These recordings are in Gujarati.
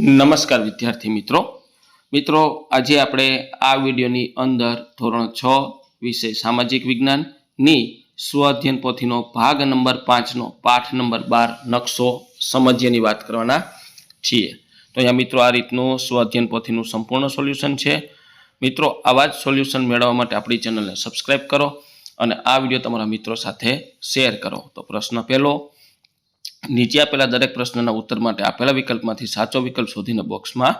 નમસ્કાર વિદ્યાર્થી મિત્રો. મિત્રો, આજે આપણે આ વિડીયોની અંદર ધોરણ છ વિષય સામાજિક વિજ્ઞાનની સ્વ અધ્યયન પોથીનો ભાગ નંબર પાંચનો પાઠ નંબર બાર નકશો સમજ્યની વાત કરવાના છીએ. તો અહીંયા મિત્રો, આ રીતનું સ્વઅધ્યયન પોથીનું સંપૂર્ણ સોલ્યુશન છે. મિત્રો, આવા જ સોલ્યુશન મેળવવા માટે આપણી ચેનલને સબસ્ક્રાઇબ કરો અને આ વીડિયો તમારા મિત્રો સાથે શેર કરો. તો પ્રશ્ન પહેલો નીચે આપેલા દરેક પ્રશ્નના ઉત્તર માટે આપેલા વિકલ્પમાંથી સાચો વિકલ્પ શોધીને બોક્સમાં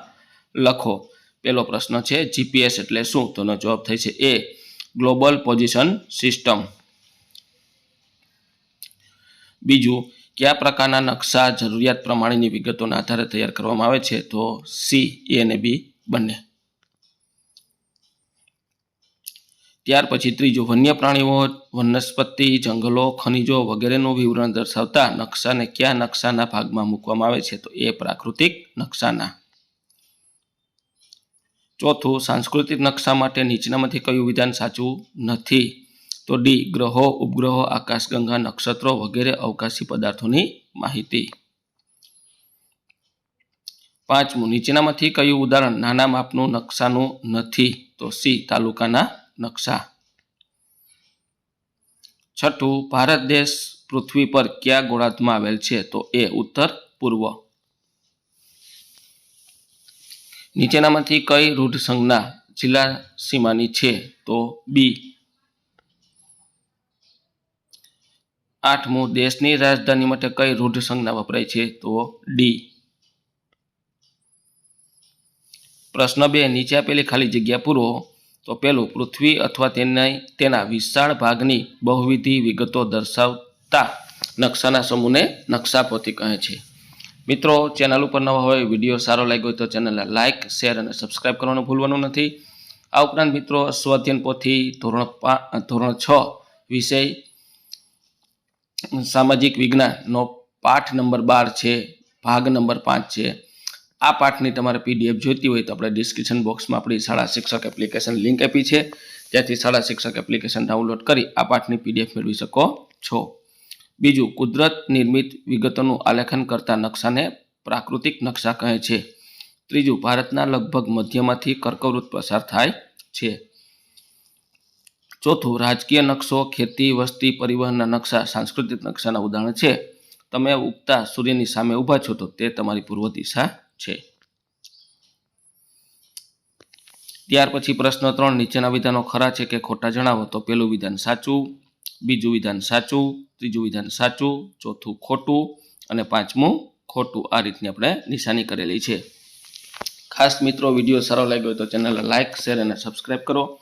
લખો. પહેલો પ્રશ્ન છે જીપીએસ એટલે શું? તો જવાબ થાય છે એ ગ્લોબલ પોઝિશન સિસ્ટમ બીજું, કયા પ્રકારના નકશા જરૂરિયાત પ્રમાણેની વિગતોના આધારે તૈયાર કરવામાં આવે છે? તો સી એ અને બી બંને. ત્યાર પછી ત્રીજું વન્ય પ્રાણીઓ વનસ્પતિ, જંગલો, ખનિજો વગેરેનું વિવરણ દર્શાવતા નકશાને કયા નકશાના ભાગમાં મૂકવામાં આવે છે તો એ પ્રાકૃતિક નકશાના. ચોથું, સાંસ્કૃતિક નકશા માટે નીચેનામાંથી કયું વિધાન સાચું નથી? તો ડી, ગ્રહો, ઉપગ્રહો, આકાશગંગા, નક્ષત્રો વગેરે અવકાશી પદાર્થોની માહિતી. પાંચમું, નીચેનામાંથી કયું ઉદાહરણ નાના માપનું નકશાનું નથી? તો સી, તાલુકાના નકશા. છઠ્ઠું, ભારત દેશ પૃથ્વી પર કયા ગોળાર્ધમાં આવેલ છે? તો એ ઉત્તર, પૂર્વ. નીચેનામાંથી કઈ રૂઢ સંજ્ઞા જિલ્લા સીમાની છે? તો બી. આઠમું, દેશની રાજધાની માટે કઈ રૂઢ સંજ્ઞા વપરાય છે? તો ડી. પ્રશ્ન બે, નીચે આપેલી ખાલી જગ્યા પૂરો. તો પેલું પૃથ્વી અથવા તેના તેના વિશાળ ભાગની બહુવિધિ વિગતો દર્શાવતા નકશાના સમૂહને નકશાપોથી કહે છે. મિત્રો, ચેનલ ઉપર નવા હોય, વીડિયો સારો લાગ્યો હોય તો ચેનલને લાઇક શેર અને સબસ્ક્રાઈબ કરવાનું ભૂલવાનું નથી. આ ઉપરાંત મિત્રો સ્વઅધ્યયન પોથી ધોરણ ધોરણ છ વિષય સામાજિક વિજ્ઞાનનો પાઠ નંબર બાર છે, ભાગ નંબર પાંચ છે. આ પાઠની તમારે પીડીએફ જોઈતી હોય તો આપણે ડિસ્ક્રિપ્શન બોક્સમાં આપણી શાળા શિક્ષક એપ્લિકેશન લિંક આપી છે. ત્યાંથી શાળા શિક્ષક એપ્લિકેશન ડાઉનલોડ કરી આ પાઠની પીડીએફ મેળવી શકો છો. બીજું, કુદરત નિર્મિત વિગતોનું આલેખન કરતા નકશાને પ્રાકૃતિક નકશા કહે છે. ત્રીજું, ભારતના લગભગ મધ્યમાંથી કર્કવૃત પસાર થાય છે. ચોથું, રાજકીય નકશો, ખેતી, વસ્તી પરિવહનના નકશા, સાંસ્કૃતિક નકશાના ઉદાહરણ છે. તમે ઉગતા સૂર્યની સામે ઊભા છો તો તે તમારી પૂર્વ દિશા છે. ત્યાર પછી પ્રશ્ન ત્રણ નીચેના વિધાનો ખરા છે કે ખોટા જણાવો? તો પેલું વિધાન સાચું, બીજું વિધાન સાચું, ત્રીજું વિધાન સાચું, ચોથું ખોટું અને પાંચમું ખોટું. આ રીતની આપણે નિશાની કરેલી છે. ખાસ મિત્રો, વીડિયો સારો લાગ્યો તો ચેનલને લાઇક શેર અને સબસ્ક્રાઇબ કરો.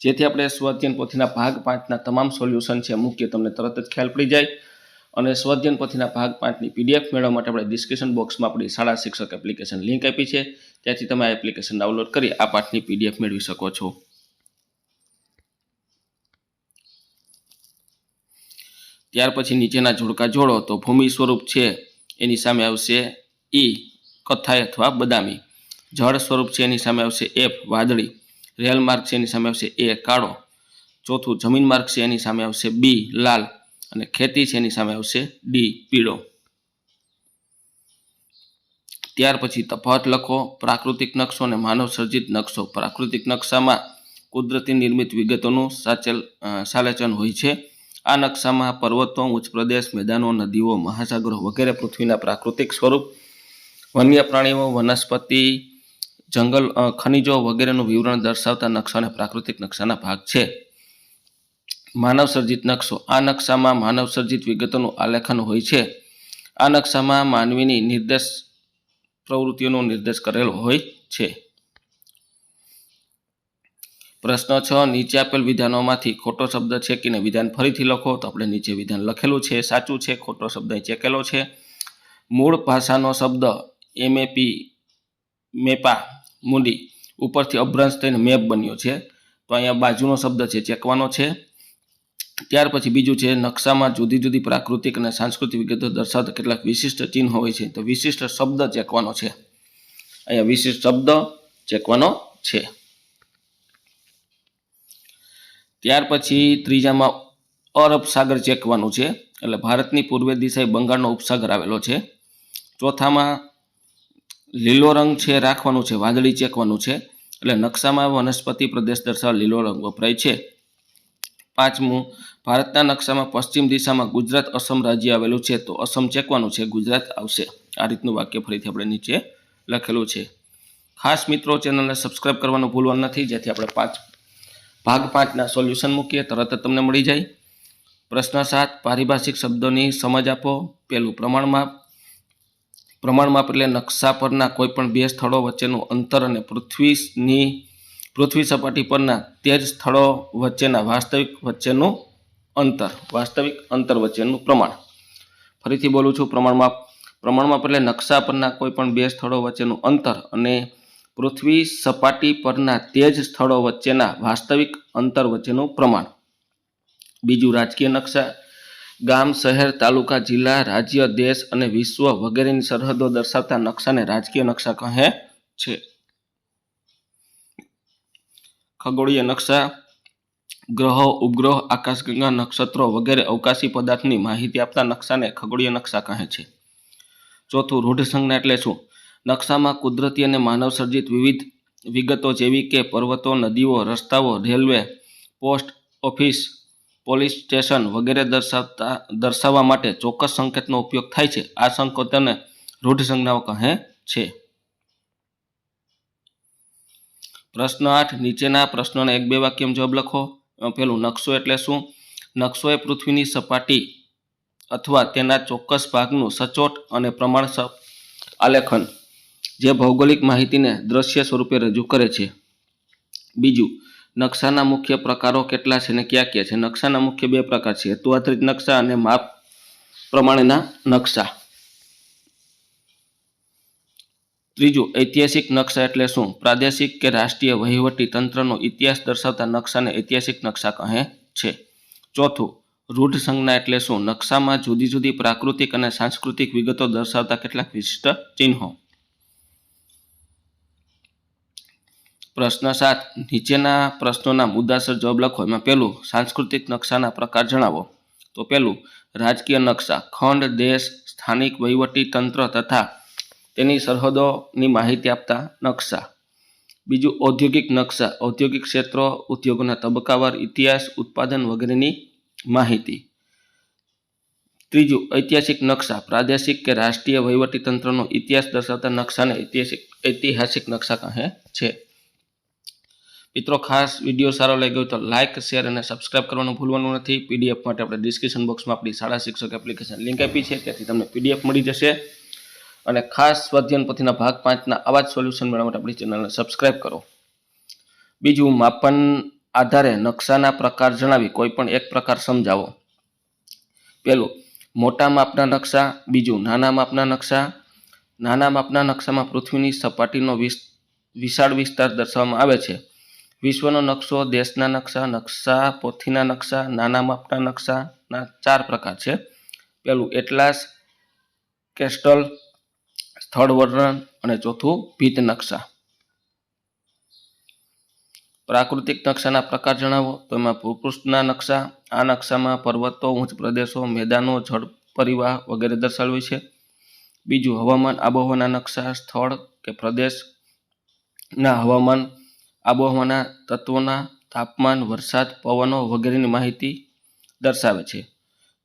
જેથી આપણે સ્વઅધ્યયન પોથીના ભાગ પાંચના તમામ સોલ્યુશન છે, મૂકીએ તમને તરત જ ખ્યાલ પડી જાય. અને સ્વઅધ્યયન પોથીના ભાગ પાંચની પીડીએફ મેળવવા માટે આપણે ડિસ્ક્રિપ્શન બોક્સમાં આપણી શાળા શિક્ષક એપ્લિકેશન લિંક આપી છે. ત્યાંથી તમે આ એપ્લિકેશન ડાઉનલોડ કરી આ પાઠની પીડીએફ મેળવી શકો છો. ત્યાર પછી નીચેના જોડકા જોડો તો ભૂમિ સ્વરૂપ છે, એની સામે આવશે ઈ, કથાઈ અથવા બદામી. જળ સ્વરૂપ છે, એની સામે આવશે એફ, વાદળી. રેલ માર્ગ છે, એની સામે આવશે એ, કાળો. ચોથું જમીન માર્ગ છે, એની સામે આવશે બી, લાલ. અને ખેતી છે એની સામે આવશે ડી, પીળો. ત્યાર પછી તફાવત લખો, પ્રાકૃતિક નકશો અને માનવ સર્જિત નકશો. પ્રાકૃતિક નકશામાં કુદરતી નિર્મિત વિગતોનું સાચલ સાલેચન હોય છે. આ નકશામાં પર્વતો, ઉચ્ચ પ્રદેશ, મેદાનો, નદીઓ, મહાસાગરો વગેરે પૃથ્વીના પ્રાકૃતિક સ્વરૂપ વન્ય પ્રાણીઓ વનસ્પતિ, જંગલ ખનિજો વગેરેનું વિવરણ દર્શાવતા નકશા અને પ્રાકૃતિક નકશાના ભાગ છે. માનવ સર્જિત નકશો. આ નકશામાં માનવસર્જિત વિગતોનું આલેખન હોય છે. આ નકશામાં માનવીની નિર્દેશ પ્રવૃત્તિઓનો નિર્દેશ કરેલો હોય છે. પ્રશ્ન છ, નીચે આપેલ વિધાનોમાંથી ખોટો શબ્દ છે કે વિધાન ફરીથી લખો તો આપણે નીચે વિધાન લખેલું છે. સાચું છે, ખોટો શબ્દ ચેકેલો છે. મૂળ ભાષાનો શબ્દ એમએપી મેપા મૂડી ઉપરથી અભ્રંશ થઈને મેપ બન્યો છે. તો અહીંયા બાજુનો શબ્દ છે, ચેકવાનો છે. ત્યાર પછી બીજું છે, નકશામાં જુદી જુદી પ્રાકૃતિક અને સાંસ્કૃતિક વિગતો દર્શાવતા કેટલાક વિશિષ્ટ ચિહ્ન હોય છે. તો વિશિષ્ટ શબ્દ ચેકવાનો છે. અહીંયા વિશિષ્ટ શબ્દ ચેકવાનો છે. ત્યાર પછી ત્રીજામાં અરબ સાગર ચેકવાનું છે, એટલે ભારતની પૂર્વે દિશાએ બંગાળનો ઉપસાગર આવેલો છે. ચોથામાં લીલો રંગ છે, રાખવાનું છે, વાદળી ચેકવાનું છે. એટલે નકશામાં વનસ્પતિ પ્રદેશ દર્શાવવા લીલો રંગ વપરાય છે. પાંચમું, ભારતના નકશામાં પશ્ચિમ દિશામાં ગુજરાત, અસમ રાજ્ય આવેલું છે, તો અસમ ચેકવાનું છે, ગુજરાત આવશે. આ રીતનું વાક્ય ફરીથી આપણે નીચે લખેલું છે. ખાસ મિત્રો, ચેનલને સબસ્ક્રાઇબ કરવાનું ભૂલવાનું નથી, જેથી આપણે પાંચ, ભાગ પાંચના સોલ્યુશન મૂકીએ, તરત જ તમને મળી જાય. પ્રશ્ન સાત, પારિભાષિક શબ્દોની સમજ આપો. પેલું પ્રમાણમાં પ્રમાણમાં એટલે નકશા પરના કોઈપણ બે સ્થળો વચ્ચેનું અંતર અને પૃથ્વીની પૃથ્વી સપાટી પરના તે જ સ્થળો વચ્ચેના વાસ્તવિક વચ્ચેનું અંતર, વાસ્તવિક અંતર વચ્ચેનું પ્રમાણ. ફરીથી બોલું છું, પ્રમાણમાં પ્રમાણમાં એટલે નકશા પરના કોઈ પણ બે સ્થળો વચ્ચેનું અંતર અને પૃથ્વી સપાટી પરના તે જ સ્થળો વચ્ચેના વાસ્તવિક અંતર વચ્ચેનું પ્રમાણ. બીજું રાજકીય નકશા, ગામ, શહેર, તાલુકા, જિલ્લા, રાજ્ય, દેશ અને વિશ્વ વગેરેની સરહદો દર્શાવતા નકશાને રાજકીય નકશા કહે છે. ખગોળીય નકશા, ગ્રહો, ઉપગ્રહ, આકાશગંગા, નક્ષત્રો વગેરે અવકાશી પદાર્થની માહિતી આપતા નકશાને ખગોળીય નકશા કહે છે. ચોથું રૂઢ સંજ્ઞા એટલે શું? નકશામાં કુદરતી અને માનવ સર્જિત વિવિધ વિગતો જેવી કે પર્વતો, નદીઓ, રસ્તાઓ, railway, post office, police station વગેરે દર્શાવતા, દર્શાવવા માટે ચોક્કસ સંકેતનો ઉપયોગ થાય છે. આ સંકેતોને રૂઢ સંજ્ઞાઓ કહે છે. પ્રશ્ન આઠ, નીચેના પ્રશ્નોના એક બે વાક્યમાં જવાબ લખો. પેલું નકશો એટલે શું? નકશો એ પૃથ્વીની સપાટી અથવા તેના ચોક્કસ ભાગનું સચોટ અને પ્રમાણસર આલેખન, જે ભૌગોલિક માહિતીને દ્રશ્ય સ્વરૂપે રજૂ કરે છે. બીજું, નકશાના મુખ્ય પ્રકારો કેટલા છે અને ક્યાં ક્યાં છે? નકશાના મુખ્ય બે પ્રકાર છે. હેતુ આધારિત નકશા અને માપ પ્રમાણેના નકશા. ત્રીજું, ઐતિહાસિક નકશા એટલે શું? પ્રાદેશિક કે રાષ્ટ્રીય વહીવટી તંત્રનો ઇતિહાસ દર્શાવતા નકશાને ઐતિહાસિક નકશા કહે છે. ચોથું રૂઢ સંજ્ઞા એટલે શું? નકશામાં જુદી જુદી પ્રાકૃતિક અને સાંસ્કૃતિક વિગતો દર્શાવતા કેટલાક વિશિષ્ટ ચિહ્નો. પ્રશ્ન સાત, નીચેના પ્રશ્નોના મુદ્દાસર જવાબ લખો. એમાં પહેલું, સાંસ્કૃતિક નકશાના પ્રકાર જણાવો. તો પહેલું, રાજકીય નકશા, ખંડ, દેશ, સ્થાનિક વહીવટી તંત્ર તથા તેની સરહદોની માહિતી આપતા નકશા. બીજું, ઔદ્યોગિક નકશા. ઔદ્યોગિક ક્ષેત્રો, ઉદ્યોગોના તબક્કાવાર ઇતિહાસ, ઉત્પાદન વગેરેની માહિતી. ત્રીજું, ઐતિહાસિક નકશા. પ્રાદેશિક કે રાષ્ટ્રીય વહીવટી તંત્રનો ઇતિહાસ દર્શાવતા નકશાને ઐતિહાસિક ઐતિહાસિક નકશા કહે છે. મિત્રો, ખાસ વીડિયો સારો લાગ્યો ગયો તો લાઇક શેર અને સબસ્ક્રાઇબ કરવાનું ભૂલવાનું નથી. પીડીએફ માટે આપણે ડિસ્ક્રિપ્શન બોક્સમાં આપણી શાળા શિક્ષક એપ્લિકેશન લિંક આપી છે. ત્યાંથી તમને પીડીએફ મળી જશે. અને ખાસ સ્વાધ્યાયન પોથીના ભાગ પાંચના આવા જ સોલ્યુશન મેળવવા માટે આપણી ચેનલને સબસ્ક્રાઇબ કરો. બીજું, માપન આધારે નકશાના પ્રકાર જણાવી, કોઈ પણ એક પ્રકાર સમજાવો. પહેલું, મોટા માપના નકશા, બીજું, નાના માપના નકશા. નાના માપના નકશામાં પૃથ્વીની સપાટીનો વિશાળ વિસ્તાર દર્શાવવામાં આવે છે. વિશ્વનો નકશો, દેશના નકશા નકશા પોથીના નકશા, નાના માપના નકશાના ચાર પ્રકાર છે. પહેલું, એટલાસ, કેસ્ટલ સ્થળ વર્ણન અને ચોથું ભીત નકશા. પ્રાકૃતિક નકશાના પ્રકાર જણાવો. તો એમાં ભૂપૃષ્ઠના નકશા, આ નકશામાં પર્વતો ઉચ્ચ પ્રદેશો, મેદાનો, જળ પરિવાહ વગેરે દર્શાવે છે. બીજું હવામાન આબોહવાના નકશા, સ્થળ કે પ્રદેશના હવામાન આબોહવાના તત્વોના તાપમાન, વરસાદ, પવનો વગેરેની માહિતી દર્શાવે છે.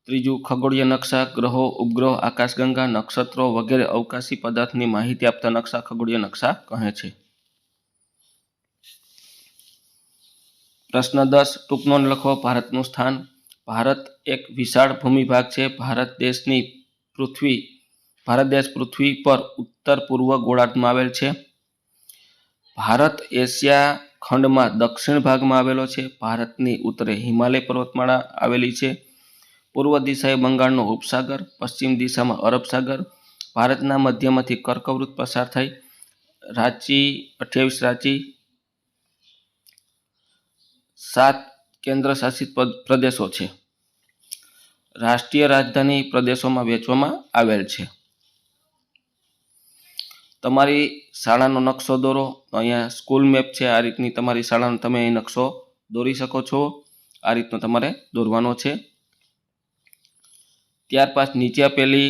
ત્રીજું, ખગોળીય નકશા, ગ્રહો, ઉપગ્રહ, આકાશગંગા, નક્ષત્રો વગેરે અવકાશી પદાર્થની માહિતી આપતા નકશા ખગોળીય નકશા કહે છે. પ્રશ્ન દસ ટૂંક લખો ભારતનું સ્થાન. ભારત એક વિશાળ ભૂમિભાગ છે. ભારત દેશની પૃથ્વી, ભારત દેશ પૃથ્વી પર ઉત્તર પૂર્વ ગોળાર્ધમાં આવેલ છે. ભારત એશિયા ખંડમાં દક્ષિણ ભાગમાં આવેલો છે. ભારતની ઉત્તરે હિમાલય પર્વતમાળા આવેલી છે. પૂર્વ દિશાએ બંગાળનો ઉપસાગર, પશ્ચિમ દિશામાં અરબ સાગર, ભારતના મધ્યમાંથી કર્કવૃત પસાર થઈ, રાંચી, અઠ્યાવીસ રાંચી, સાત કેન્દ્ર શાસિત પ્રદેશો છે. રાષ્ટ્રીય રાજધાની પ્રદેશોમાં વહેંચવામાં આવેલ છે. તમારી શાળાનો નકશો દોરો. અહીંયા સ્કૂલ મેપ છે. આ રીતની તમારી શાળાનો તમે નકશો દોરી શકો છો. આ રીતનો તમારે દોરવાનો છે. ત્યાર બાદ નીચે આપેલી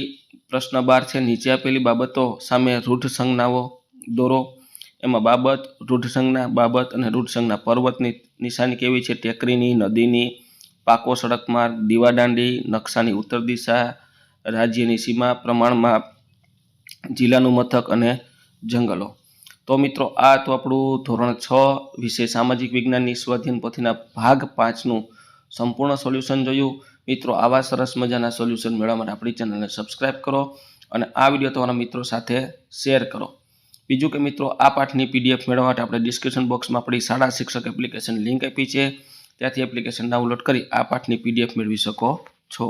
પ્રશ્ન બાર છે, નીચે આપેલી બાબતો સામે રૂઢ સંજ્ઞાઓ દોરો. એમાં બાબત, રૂઢ સંજ્ઞા, બાબત અને રૂઢ સંજ્ઞા પર્વતની નિશાની કેવી છે? ટેકરીની, નદીની, પાકો સડક માર્ગ, દીવાદાંડી, નકશાની ઉત્તર દિશા, રાજ્યની સીમા પ્રમાણમાં જિલ્લાનું મથક અને જંગલો. તો મિત્રો, આ તો આપણું ધોરણ છ વિષય સામાજિક વિજ્ઞાનની સ્વાધીન પોથીના ભાગ પાંચનું સંપૂર્ણ સોલ્યુશન જોયું. મિત્રો, આવા સરસ મજાના સોલ્યુશન મેળવવા માટે આપણી ચેનલને સબસ્ક્રાઇબ કરો અને આ વીડિયો તમારા મિત્રો સાથે શેર કરો. બીજું કે મિત્રો, આ પાઠની પીડીએફ મેળવવા માટે આપણે ડિસ્ક્રિપ્શન બોક્સમાં આપણી શાળા શિક્ષક એપ્લિકેશન લિંક આપી છે. ત્યાંથી એપ્લિકેશન ડાઉનલોડ કરી આ પાઠની પીડીએફ મેળવી શકો છો.